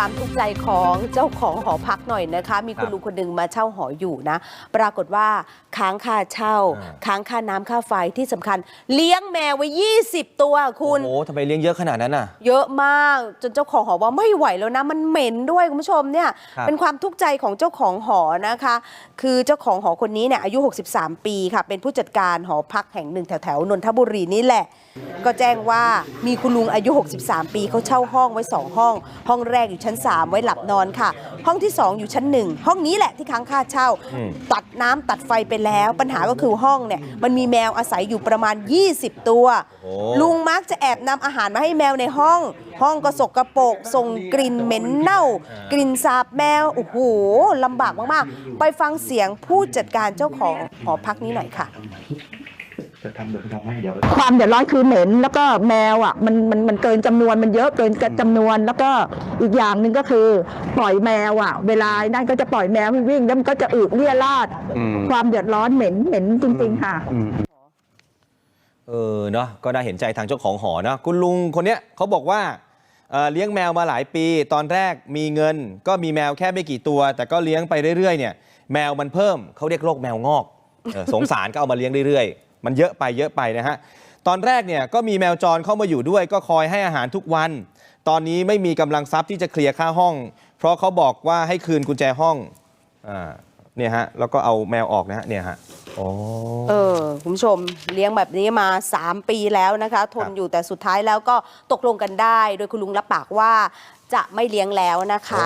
ความทุกข์ใจของเจ้าของหอพักหน่อยนะคะ มีคุณครับลุงคนหนึ่งมาเช่าหออยู่นะ ปรากฏว่าค้างค่าเช่าอ่าค้างค่าน้ำค่าไฟที่สำคัญ เลี้ยงแมวไว้ 20 ตัวคุณโอ้โหทำไมเลี้ยงเยอะขนาดนั้นน่ะ เยอะมากจนเจ้าของหอว่าไม่ไหวแล้วนะ มันเหม็นด้วยคุณผู้ชมเนี่ยครับเป็นความทุกข์ใจของเจ้าของหอนะคะ คือเจ้าของหอคนนี้เนี่ยอายุ 63 ปีค่ะ เป็นผู้จัดการหอพักแห่งหนึ่งแถวแถวๆนนทบุรีนี่แหละ ก็แจ้งว่ามีคุณลุงอายุ 63 ปีเขาเช่าห้องไว้ 2 ห้อง ห้องแรกอยู่ชั้น 3 ไว้หลับนอนค่ะ ห้องที่ 2 อยู่ชั้น 1 ห้องนี้แหละที่ค้างค่าเช่าอืมตัดน้ำตัดไฟไปแล้ว ปัญหาก็คือห้องเนี่ยมันมีแมวอาศัยอยู่ประมาณ 20 ตัวโอ้ลุงมักจะแอบนำอาหารมาให้แมวในห้อง ห้องก็สกรปรกส่งกลิ่นเหม็นเน่า กลิ่นสาบแมวโอ้โหลำบากมากๆ ไปฟังเสียงผู้จัดการเจ้าของหอพักนี้หน่อยค่ะ จะทำเดี๋ยวทำให้เดี๋ยวความเดือดร้อนคือเหม็นแล้วก็แมวอะมันมันมันเกินจำนวนมันเยอะเกินจำนวน แล้วก็อีกอย่างหนึ่งก็คือปล่อยแมวอะ เวลานั่นก็จะปล่อยแมวให้วิ่งแล้วมันก็จะอึเลี่ยราดอืมความเดือดร้อนเหม็นเหม็นจริง ๆ ค่ะเออเนาะก็น่าเห็นใจทางเจ้าของหอนะคุณลุงคนเนี้ยเขาบอกว่าเอ่อเลี้ยงแมวมาหลายปี ตอนแรกมีเงิน ก็มีแมวแค่ไม่กี่ตัว แต่ก็เลี้ยงไปเรื่อยๆเนี่ย แมวมันเพิ่มเขาเรียกโรคแมวงอกเออสงสารก็เอามาเลี้ยงเรื่อยๆ มันเยอะไปเยอะไปนะฮะตอนแรกเนี่ยก็มีแมวจรเข้ามาอยู่ด้วย ก็คอยให้อาหารทุกวัน ตอนนี้ไม่มีกำลังทรัพย์ที่จะเคลียร์ค่าห้อง เพราะเขาบอกว่าให้คืนกุญแจห้องอ่าเนี่ยฮะแล้วก็เอาแมวออกนะฮะเนี่ยฮะโอ้เออคุณผู้ชมเลี้ยงแบบนี้มา 3 ปีแล้วนะคะ ทนครับอยู่แต่สุดท้ายแล้วก็ตกลงกันได้ โดยคุณลุงรับปากว่าจะไม่เลี้ยงแล้วนะคะ